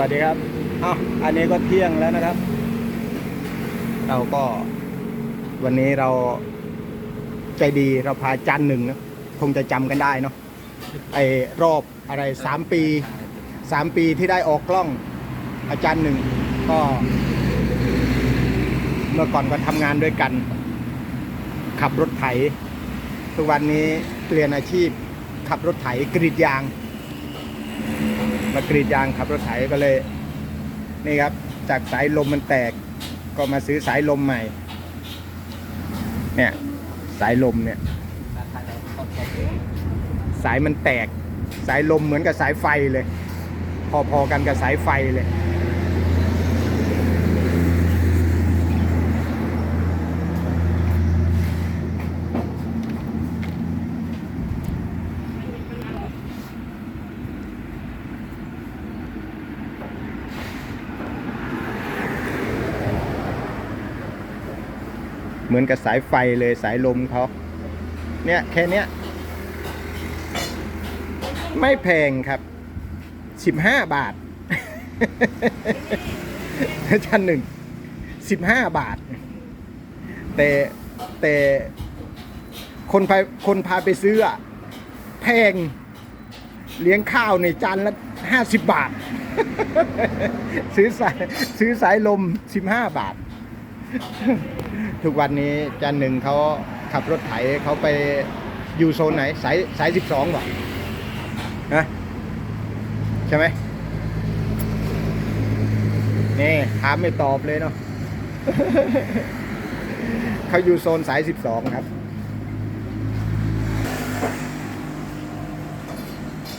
วัสดีครับอ้าวอันนี้ก็เที่ยงแล้วนะครับ เราก็ วันนี้เราใจดีเราพาจันหนึ่งนะคงจะจำกันได้เนาะไอ้รอบอะไรสามปีสามปีที่ได้ออกกล้อง อาจารย์หนึ่งก็ เมื่อก่อนก็ทำงานด้วยกัน ขับรถไถ ทุกวันนี้เปลี่ยนอาชีพขับรถไถกรีดยาง มากรีดยางขับรถไถก็เลย นี่ครับ จากสายลมมันแตก ก็มาซื้อสายลมใหม่ เนี่ย สายลมเนี่ย สายมันแตก สายลมเหมือนกับสายไฟเลย พอๆกันกับสายไฟเลย เหมือนกับสายไฟเลยสายลมเขาเนี่ยแค่เนี้ย ไม่แพงครับสิบห้าบาทชั้นหนึ่งสิบห้าบาท แต่แต่คนพาคนพาไปซื้อแพงเลี้ยงข้าวในจานละห้าสิบบาท ซื้อสายซื้อสายลมสิบห้าบาท ทุกวันนี้จันหนึ่งเขาขับรถไถเขาไปอยู่โซนไหนสายสายสิบสองหรอนะใช่ไหมนี่ถามไม่ตอบเลยเนาะเขาอยู่โซนสายสิบสองครับ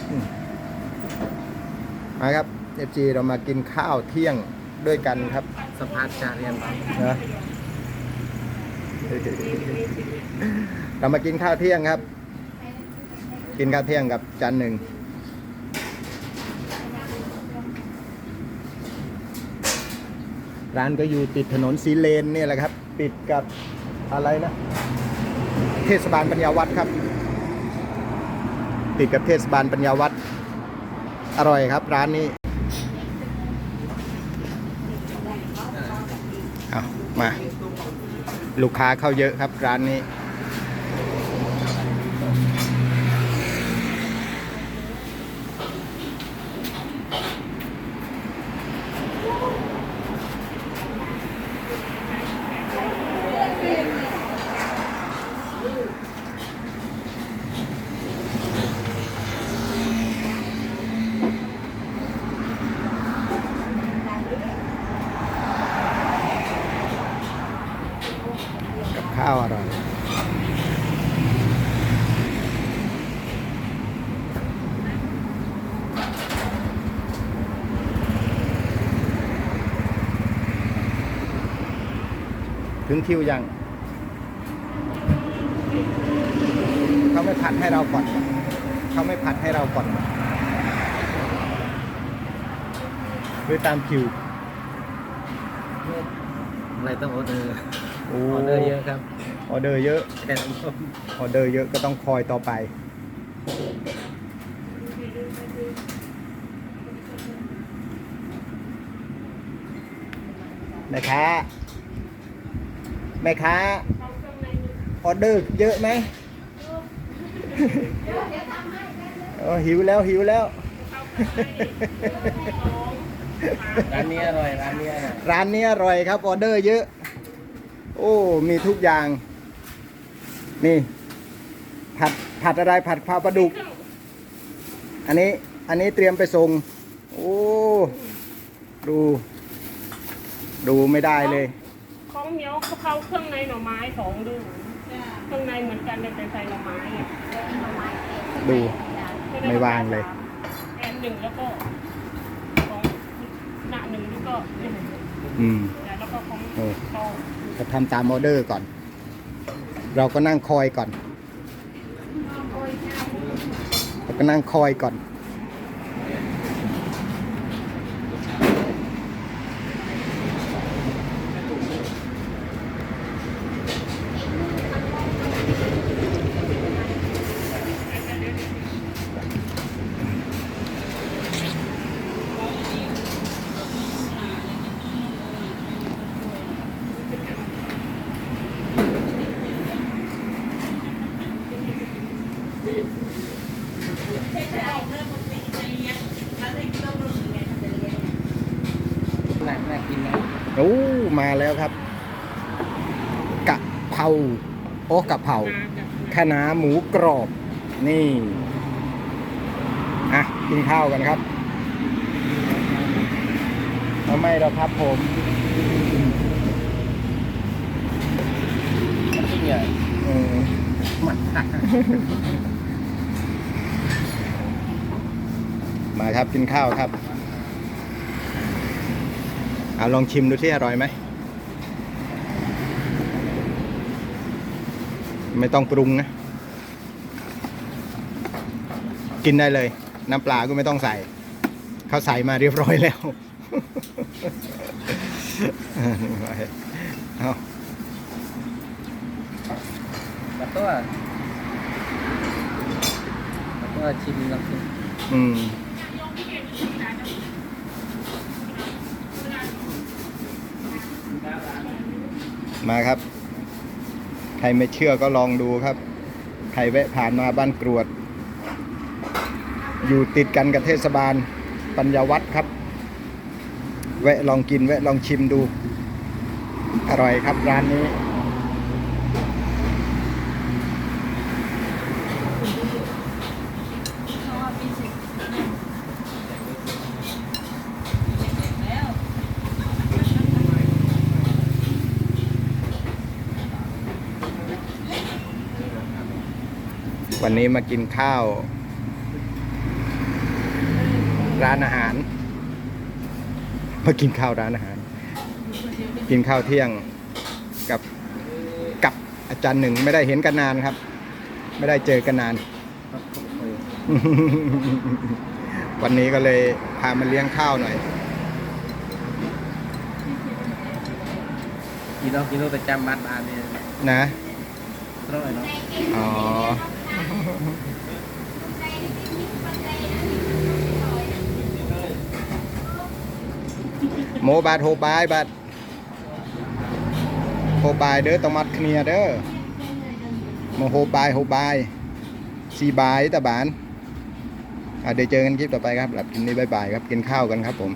อืมมาครับ FG เรามากินข้าวเที่ยงด้วยกันครับ สภาพจาเรียนครับนะ เรามากินข้าวเที่ยงครับ กินข้าวเที่ยงกับจานหนึ่งร้านก็อยู่ติดถนนสีเลนเนี่ยแหละครับ ติดกับอะไรนะ เทศบาลปัญญาวัฒครับ ติดกับเทศบาลปัญญาวัฒอร่อยครับ ร้านนี้เอามา ลูกค้าเข้าเยอะครับร้านนี้าวอร่อย ถึงคิวยังเขาไม่ผัดให้เราก่อนเขาไม่ผัดให้เราก่อนหรือตามคิว อะไรต้องออเดอร์โอ้ ออเดอร์เยอะครับออเดอร์เยอะแค่นั้นครับออเดอร์เยอะก็ต้องคอยต่อไปแม่ค้าแม่ค้าออเดอร์เยอะไหมเออหิวแล้วหิวแล้ว ร้านนี้อร่อย ร้านนี้อร่อยร้านนี้อร่อยครับออเดอร์เยอะ โอ้ มีทุกอย่าง นี่ ผัดผัดอะไรผัดข้าวปลาดุก อันนี้อันนี้เตรียมไปส่ง โอ้ ดู ดูไม่ได้เลย ของเหนียวกะเพราเครื่องในหน่อไม้สองดื้อเครื่องในเหมือนกันแต่ใส่หน่อไม้อะดู ไม่วางเลยแอนหนึ่งแล้วก็ของหน้าหนึ่งแล้วก็หนึ่งอืม จะทำตามออเดอร์ก่อน เราก็นั่งคอยก่อน เราก็นั่งคอยก่อน โอ้มาแล้วครับกะเพราโอ้กะเพรามาจากคะน้าหมูกรอบ นี่อะกินข้าวกันครับทำไมเราครับผมจริงอะเออมันมาครับกินข้าวครับ อะลองชิมดูที่อร่อยไหม ไม่ต้องปรุงนะ กินได้เลย น้ำปลาก็ไม่ต้องใส่ เขาใส่มาเรียบร้อยแล้วเอาแล้วก็แล้วก็ชิมน้ำซุปอืม มาครับ ใครไม่เชื่อก็ลองดูครับ ใครแวะผ่านมาบ้านกรวด อยู่ติดกันกับเทศบาลปัญญาวัฒน์ครับ แวะลองกินแวะลองชิมดู อร่อยครับร้านนี้ วันนี้มากินข้าว ร้านอาหาร มากินข้าวร้านอาหาร กินข้าวเที่ยงกับกับอาจารย์หนึ่งไม่ได้เห็นกันนานครับ ไม่ได้เจอกันนานครับเออวันนี้ก็เลยพามาเลี้ยงข้าวหน่อย กินเอากินเอาแต่จำบัตรมาเนี่ยนะตร้อยเนาะอ๋อ โมบาทโฮบายบาทโฮบายเด้อต้องมัดเคลียเด้อโมโฮบายโฮบายสีบายตะบานเดี๋ยวเจอกันคลิปต่อไปครับหลับกินนี้บายบายครับกินข้าวกันครับผม